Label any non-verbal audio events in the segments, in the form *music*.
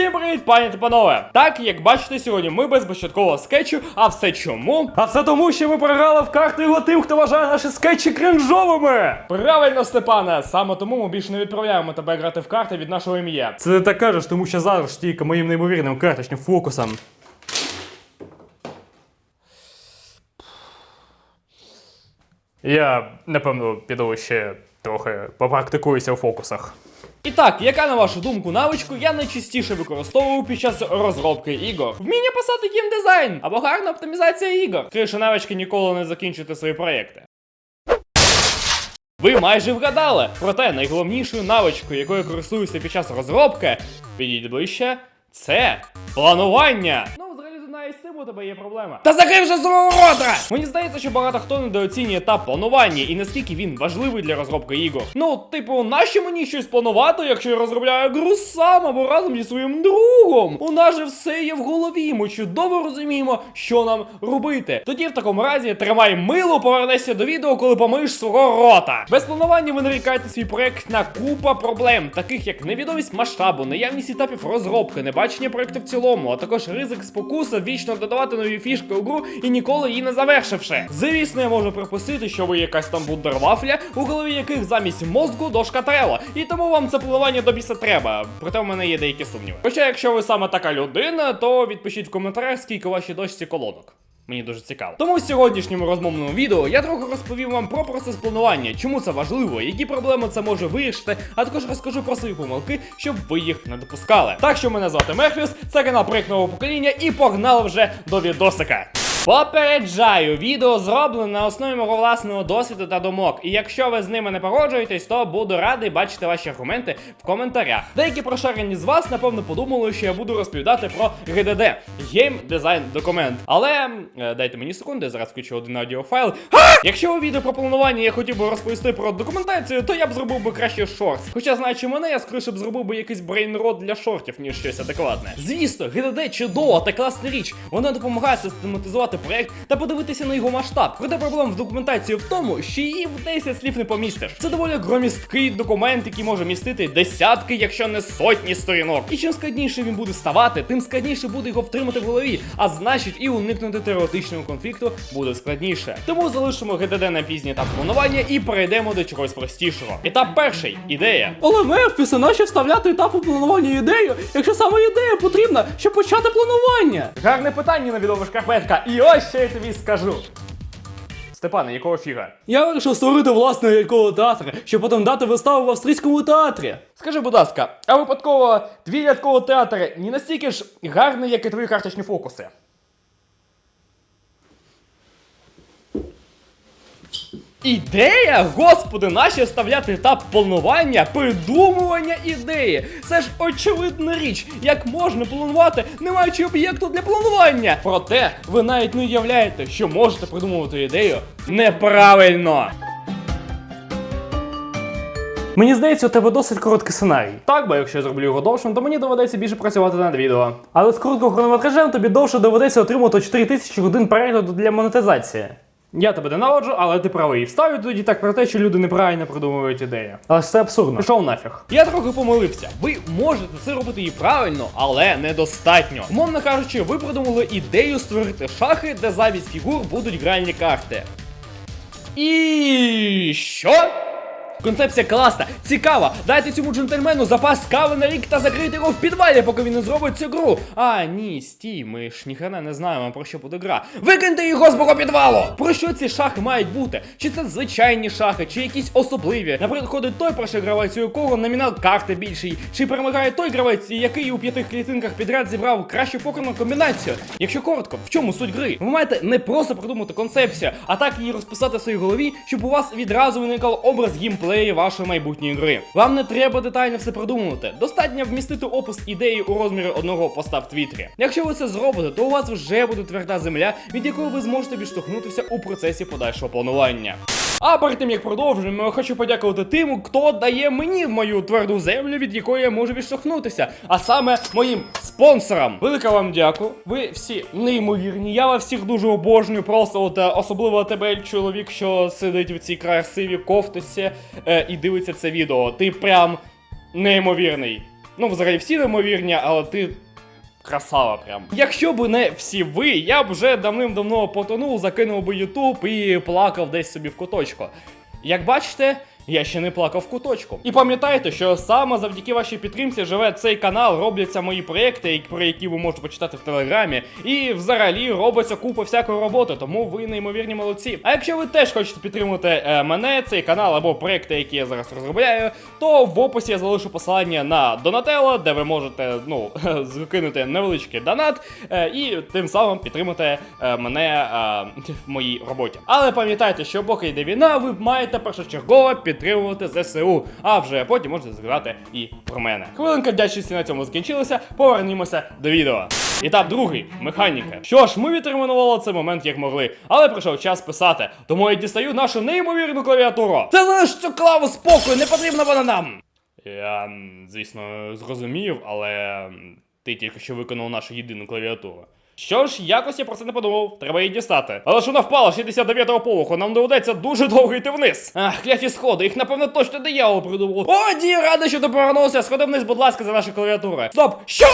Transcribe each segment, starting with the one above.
Всім привіт, пані та панове! Так, як бачите, сьогодні ми без початкового скетчу, а все чому? А все тому, що ми програли в карти його тим, хто вважає наші скетчі кринжовими! Правильно, Степане! Саме тому ми більше не відправляємо тебе грати в карти від нашого ім'я. Це ти так кажеш, тому що зараз тільки моїм неймовірним карточним фокусом. Я, напевно, піду ще трохи попрактикуюся у фокусах. І так, яка на вашу думку навичку я найчастіше використовую під час розробки ігор? Вміння писати геймдизайн або гарна оптимізація ігор. Скоріше навички ніколи не закінчити свої проєкти. Ви майже вгадали. Проте найголовнішою навичкою, якою користуюся під час розробки, підійдіть ближче, це планування. Ну, взагалі, знаю, з цим у тебе є проблема. Та закрив вже свого рота! Мені здається, що багато хто недооцінює етап планування і наскільки він важливий для розробки ігор. Ну, типу, нащо мені щось планувати, якщо я розробляю гру сам або разом зі своїм другом? У нас же все є в голові. Ми чудово розуміємо, що нам робити. Тоді в такому разі тримай мило, повернешся до відео, коли помиєш свого рота. Без планування ви нарікаєте свій проект на купа проблем, таких як невідомість масштабу, наявність етапів розробки, небачення проекту в цілому, а також ризик спокуса вічно додавати нові фішки у гру і ніколи її не завершивши. Звісно, я можу припустити, що ви якась там бундервафля, у голові яких замість мозку дошка трела, і тому вам це пливання до біса треба. Проте в мене є деякі сумніви. Хоча, якщо ви саме така людина, то відпишіть в коментарях, скільки ваші дошці колодок. Мені дуже цікаво. Тому в сьогоднішньому розмовному відео я трохи розповім вам про процес планування, чому це важливо, які проблеми це може вирішити, а також розкажу про свої помилки, щоб ви їх не допускали. Так що мене звати Мехвіс, це канал проєкт покоління, і погнали вже до відосика. Попереджаю, відео зроблене на основі мого власного досвіду та думок. І якщо ви з ними не погоджуєтесь, то буду радий бачити ваші аргументи в коментарях. Деякі прошарені з вас, напевно, подумали, що я буду розповідати про GDD Game Design Document. Але е, дайте мені секунду, я зараз включу один аудіофайл. Якщо у відео про планування я хотів би розповісти про документацію, то я б зробив би краще шортс. Хоча, знаючи мене, я скоріше б зробив би якийсь брейнрод для шортів, ніж щось адекватне. Звісно, GDD чудова та класна річ. Вона допомагає систематизувати проект та подивитися на його масштаб. Проте проблема в документації в тому, що її в 10 слів не помістиш. Це доволі громісткий документ, який може містити десятки, якщо не сотні сторінок. І чим складніше він буде ставати, тим складніше буде його втримати в голові, а значить і уникнути теоретичного конфлікту буде складніше. Тому залишимо ГДД на пізній етап планування і перейдемо до чогось простішого. Етап перший ідея. Але Мефісе, нащо вставляти етап у плануванні ідею, якщо саме ідея потрібна, щоб почати планування? Гарне питання на відома шкарпетка. І ось що я тобі скажу. Степане, якого фіга? Я вирішив створити власний ляльковий театр, щоб потім дати виставу в австрійському театрі. Скажи, будь ласка, а випадково твій рядковий театр не настільки ж гарний, як і твої карточні фокуси? Ідея? Господи, наші вставляти етап планування, придумування ідеї. Це ж очевидна річ, як можна планувати, не маючи об'єкту для планування. Проте ви навіть не уявляєте, що можете придумувати ідею неправильно. Мені здається, у тебе досить короткий сценарій. Так, бо якщо я зроблю його довшим, то мені доведеться більше працювати над відео. Але з коротким хронометражем тобі довше доведеться отримати 4000 годин перегляду для монетизації. Я тебе ненавиджу, але ти правий. Вставлю тоді так про те, що люди неправильно придумують ідеї. Але це абсурдно. Пішов нафіг. Я трохи помилився. Ви можете це робити і правильно, але недостатньо. Умовно кажучи, ви придумали ідею створити шахи, де замість фігур будуть гральні карти. І що? Концепція класна, цікава. Дайте цьому джентльмену запас кави на рік та закрити його в підвалі, поки він не зробить цю гру. А, ні, стій, ми ж ніхрена не знаємо про що буде гра. Викиньте його з мого підвалу! Про що ці шахи мають бути? Чи це звичайні шахи, чи якісь особливі? Наприклад, ходить той перший гравець, у якого номінал карти більший, чи перемагає той гравець, який у п'яти клітинках підряд зібрав кращу покерну комбінацію. Якщо коротко, в чому суть гри? Ви маєте не просто придумати концепцію, а так її розписати в своїй голові, щоб у вас відразу виникав образ геймплею вашої майбутньої гри. Вам не треба детально все продумувати. Достатньо вмістити опис ідеї у розмірі одного поста в Твіттері. Якщо ви це зробите, то у вас вже буде тверда земля, від якої ви зможете відштовхнутися у процесі подальшого планування. А перед тим як продовжуємо, хочу подякувати тим, хто дає мені мою тверду землю, від якої я можу відштовхнутися, а саме моїм спонсорам. Велика вам дякую. Ви всі неймовірні. Я вас всіх дуже обожнюю. Просто от е, особливо тебе, чоловік, що сидить в цій красивій кофтусі е, і дивиться це відео. Ти прям неймовірний. Ну, взагалі всі неймовірні, але ти. Красава прям. Якщо б не всі ви, я б вже давним-давно потонув, закинув би Ютуб і плакав десь собі в куточку. Як бачите, я ще не плакав в куточку. І пам'ятайте, що саме завдяки вашій підтримці живе цей канал, робляться мої проєкти, про які ви можете почитати в телеграмі. І взагалі робиться купа всякої роботи, тому ви неймовірні молодці. А якщо ви теж хочете підтримати е, мене, цей канал або проекти, які я зараз розробляю, то в описі я залишу посилання на Донателло, де ви можете ну *laughs* закинути невеличкий донат е, і тим самим підтримати е, мене е, *laughs* в моїй роботі. Але пам'ятайте, що поки йде війна, ви маєте першочергово підтримувати ЗСУ, а вже потім можете згадати і про мене. Хвилинка вдячності на цьому закінчилася. Повернімося до відео. Етап другий механіка. Що ж, ми відтермінували цей момент як могли, але прийшов час писати. Тому я дістаю нашу неймовірну клавіатуру. Це залиш цю клаву спокою, не потрібна вона нам. Я, звісно, зрозумів, але ти тільки що виконав нашу єдину клавіатуру. Що ж, якось я про це не подумав, треба її дістати. Але ж вона впала з 69-го поверху, нам доведеться дуже довго йти вниз. Ах, кляті сходи, їх напевно точно диявол придумав. О, ді, радий, що ти повернувся. Сходи вниз, будь ласка, за наші клавіатури. Стоп! Що?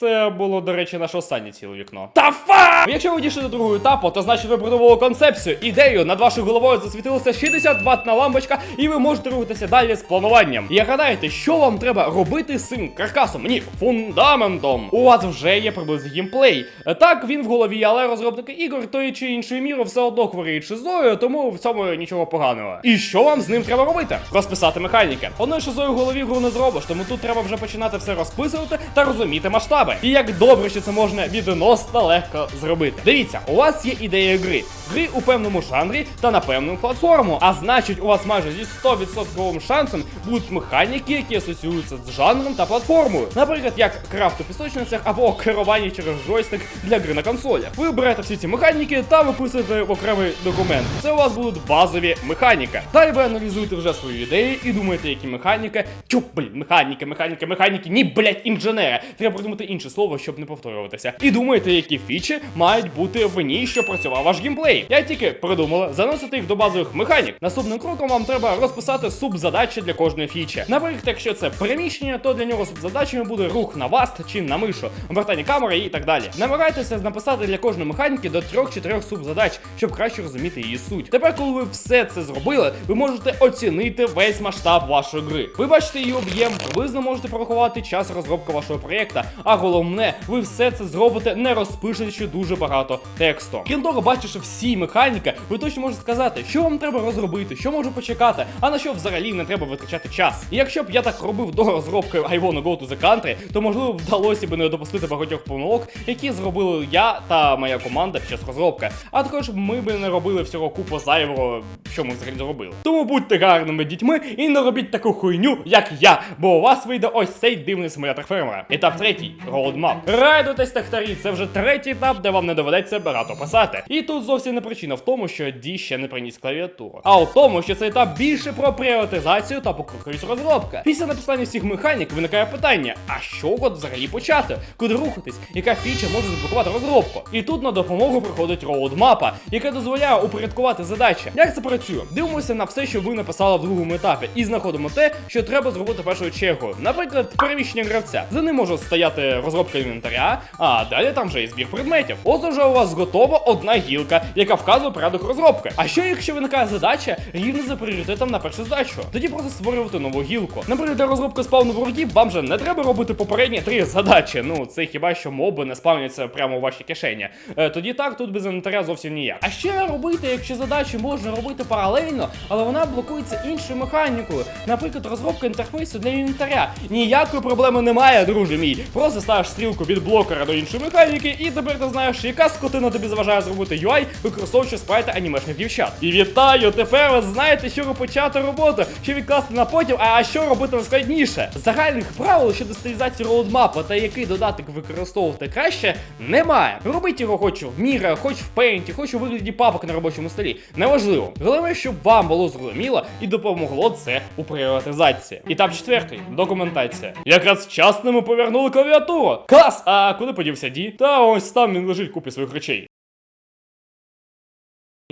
Це було, до речі, наше останнє ціле вікно. Та фа! Якщо ви дійшли до другого етапу, то значить ви придумали концепцію, ідею. Над вашою головою засвітилася 60 ватна лампочка, і ви можете рухатися далі з плануванням. І гадаєте, що вам треба робити з цим каркасом? Ні, фундаментом. У вас вже є приблизний геймплей. Так, він в голові, але розробники ігор тої чи іншої міри все одно хворіють шизою, тому в цьому нічого поганого. І що вам з ним треба робити? Розписати механіки. Одною шизою в голові гру не зробиш, тому тут треба вже починати все розписувати та розуміти масштаби. І як добре, що це можна відносно легко зробити. Дивіться, у вас є ідея гри. Гри у певному жанрі та на певну платформу. А значить, у вас майже зі 100% шансом будуть механіки, які асоціюються з жанром та платформою. Наприклад, як крафт у пісочницях або керування через джойстик для гри на консолях. Ви берете всі ці механіки та виписуєте окремий документ. Це у вас будуть базові механіки. Далі ви аналізуєте вже свої ідеї і думаєте, які механіки. Чуп, блін, механіки, механіки, механіки. Ні, блять, інженери. Треба придумати інше слово, щоб не повторюватися. І думаєте, які фічі мають бути в ній, щоб працював ваш геймплей. Я тільки придумала заносити їх до базових механік. Наступним кроком вам треба розписати субзадачі для кожної фічі. Наприклад, якщо це переміщення, то для нього субзадачами буде рух на вас чи на мишу, обертання камери і так далі. Намагайтеся написати для кожної механіки до 3-4 субзадач, щоб краще розуміти її суть. Тепер, коли ви все це зробили, ви можете оцінити весь масштаб вашої гри. Ви бачите її об'єм, приблизно можете порахувати час розробки вашого проєкта. А головне, ви все це зробите, не розпишучи дуже багато тексту. Крім того, бачивши всі механіки, ви точно можете сказати, що вам треба розробити, що може почекати, а на що взагалі не треба витрачати час. І якщо б я так робив до розробки I Wanna Go to the Country, то можливо вдалося б не допустити багатьох помилок, які зробили я та моя команда під час розробки. А також ми б не робили всього купу зайвого, що ми взагалі зробили. Тому будьте гарними дітьми і не робіть таку хуйню, як я, бо у вас вийде ось цей дивний симулятор фермера. Етап третій роудмап. Райдуйтесь тахтарі, це вже третій етап, де вам не доведеться багато писати. І тут зовсім не причина в тому, що Ді ще не приніс клавіатуру, а у тому, що цей етап більше про пріоритизацію та покроковість розробки. Після написання всіх механік виникає питання: а що от взагалі почати? Куди рухатись? Яка фіча може заблокувати розробку? І тут на допомогу приходить роудмапа, яка дозволяє упорядкувати задачі. Як це працює? Дивимося на все, що ви написали в другому етапі, і знаходимо те, що треба зробити першою чергою. Наприклад, переміщення гравця. За ним може стояти розробка інвентаря, а далі там вже і збір предметів. Ось уже у вас готова одна гілка, яка вказує порядок розробки. А що якщо виникає задача рівна за пріоритетом на першу здачу? Тоді просто створювати нову гілку. Наприклад, для розробки спавну ворогів вам же не треба робити попередні три задачі. Ну це хіба що моби не спавняться прямо у вашій кишені. Е, тоді так, тут без інвентаря зовсім ніяк. А що робити, якщо задачі можна робити паралельно, але вона блокується іншою механікою? Наприклад, розробка інтерфейсу для інвентаря. Ніякої проблеми немає, друже мій. Просто ставиш стрілку від блокера до іншої механіки, і тепер ти знаєш, яка скотина тобі заважає зробити UI, використовуючи спрайти анімешних дівчат. І вітаю! Тепер ви знаєте, що почати роботу, що відкласти на потім, а що робити складніше. Загальних правил щодо стилізації роудмапа та який додаток використовувати краще, немає. Робіть його хоч в Міра, хоч в Paint, хоч у вигляді папок на робочому столі. Неважливо. Головне, щоб вам було зрозуміло і допомогло це у пріоритизації. Етап четвертий документація. Якраз вчасно ми повернули клавіатуру. Клас! А куди подівся Ді? Та ось там він лежить купі своїх речей.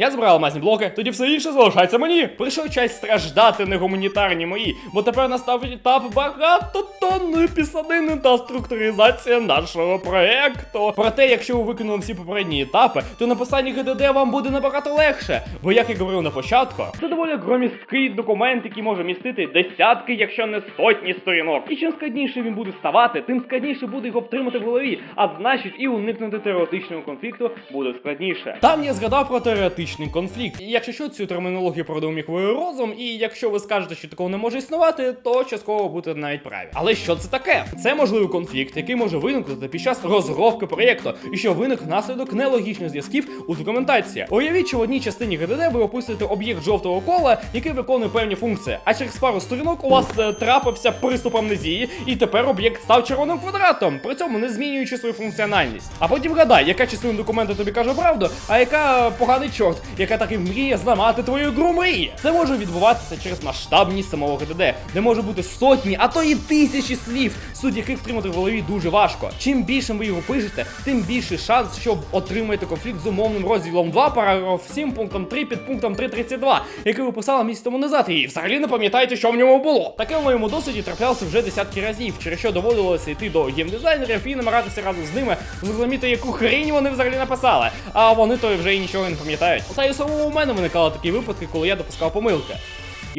Я збирав алмазні блоки, тоді все інше залишається мені. Прийшов час страждати не гуманітарні мої, бо тепер настав етап багатотонної пісанини та структуризація нашого проекту. Проте, якщо ви виконали всі попередні етапи, то написання ГДД вам буде набагато легше. Бо як я говорив на початку, це доволі громісткий документ, який може містити десятки, якщо не сотні сторінок. І чим складніше він буде ставати, тим складніше буде його втримати в голові, а значить і уникнути теоретичного конфлікту буде складніше. Там я згадав про теоретичний конфлікт. І якщо що, цю термінологію продав мій розум, і якщо ви скажете, що такого не може існувати, то частково будете навіть праві. Але що це таке? Це можливий конфлікт, який може виникнути під час розробки проєкту, і що виник внаслідок нелогічних зв'язків у документації. Уявіть, що в одній частині ГДД ви описуєте об'єкт жовтого кола, який виконує певні функції, а через пару сторінок у вас е, трапився приступ амнезії, і тепер об'єкт став червоним квадратом, при цьому не змінюючи свою функціональність. А потім гадай, яка частина документу тобі каже правду, а яка поганий чорт, яка так і мріє зламати твою гру мрії. Це може відбуватися через масштабність самого ГДД, де може бути сотні, а то і тисячі слів, суть яких втримати в голові дуже важко. Чим більше ви його пишете, тим більший шанс, що отримаєте конфлікт з умовним розділом 2, параграф 7, пунктом 3, під пунктом 3.32, який ви писали місяць тому назад, і взагалі не пам'ятаєте, що в ньому було. Таке в моєму досвіді траплялося вже десятки разів, через що доводилося йти до геймдизайнерів і намагатися разом з ними зрозуміти, яку хрінь вони взагалі написали. А вони то вже і нічого не пам'ятають. Та й самому у мене виникали такі випадки, коли я допускав помилки.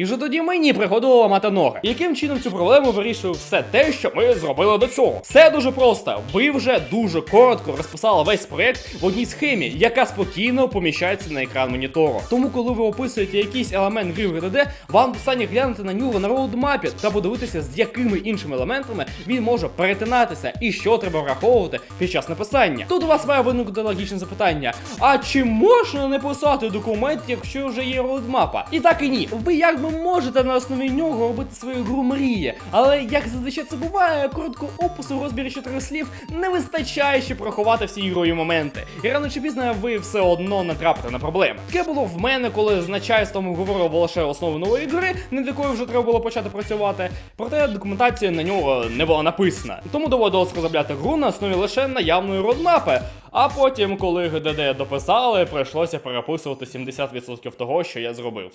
І вже тоді мені приходило ламати ноги. Яким чином цю проблему вирішує все те, що ми зробили до цього? Все дуже просто. Ви вже дуже коротко розписали весь проект в одній схемі, яка спокійно поміщається на екран монітору. Тому, коли ви описуєте якийсь елемент гри в GDD, вам достатньо глянути на нього на роудмапі та подивитися, з якими іншими елементами він може перетинатися і що треба враховувати під час написання. Тут у вас має виникнути логічне запитання: а чи можна не писати документ, якщо вже є роудмапа? І так і ні. Ви можете на основі нього робити свою гру мрії, але як зазвичай це буває, короткого опису в розмірі чотирьох слів не вистачає, щоб проховати всі ігрові моменти. І рано чи пізно ви все одно натрапите на проблеми. Таке було в мене, коли з начальством говорив лише основи нової гри, над якою вже треба було почати працювати. Проте документація на нього не була написана. Тому доводилось розробляти гру на основі лише наявної родмапи. А потім, коли ГДД дописали, прийшлося переписувати 70% того, що я зробив.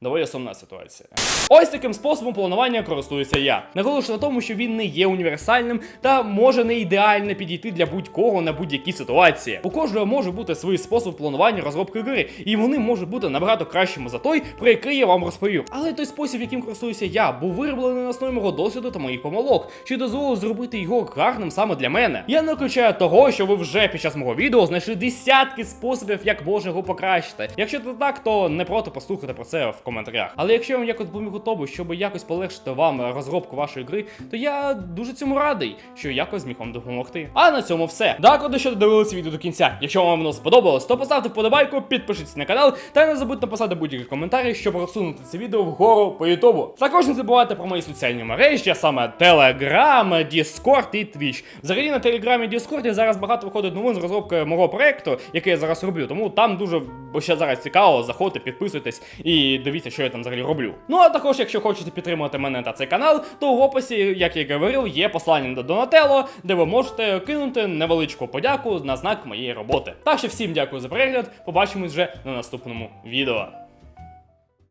Доволі сумна ситуація. Ось таким способом планування користуюся я. Наголошую на тому, що він не є універсальним та може не ідеально підійти для будь-кого на будь-які ситуації. У кожного може бути свій спосіб планування розробки гри, і вони можуть бути набагато кращими за той, про який я вам розповів. Але той спосіб, яким користуюся я, був вироблений на основі мого досвіду та моїх помилок, що дозволив зробити його гарним саме для мене. Я не виключаю того, що ви вже під час мого відео знайшли десятки способів, як може його покращити. Якщо це так, то не проти послухати про це в коментарях. Але якщо я вам якось був готовий, щоб якось полегшити вам розробку вашої гри, то я дуже цьому радий, що якось зміг вам допомогти. А на цьому все. Дякую, що додивилися відео до кінця. Якщо вам воно сподобалось, то поставте вподобайку, підпишіться на канал та не забудьте написати будь-які коментарі, щоб розсунути це відео вгору по Ютубу. Також не забувайте про мої соціальні мережі, а саме Telegram, Discord і Twitch. Взагалі на Telegram і Discord зараз багато виходить новин з розробки мого проекту, який я зараз роблю. Тому там дуже ще зараз цікаво, заходьте, підписуйтесь і дивіться, що я там взагалі роблю. Ну а також, якщо хочете підтримати мене та цей канал, то в описі, як я говорив, є послання до Донателло, де ви можете кинути невеличку подяку на знак моєї роботи. Так що всім дякую за перегляд. Побачимось вже на наступному відео.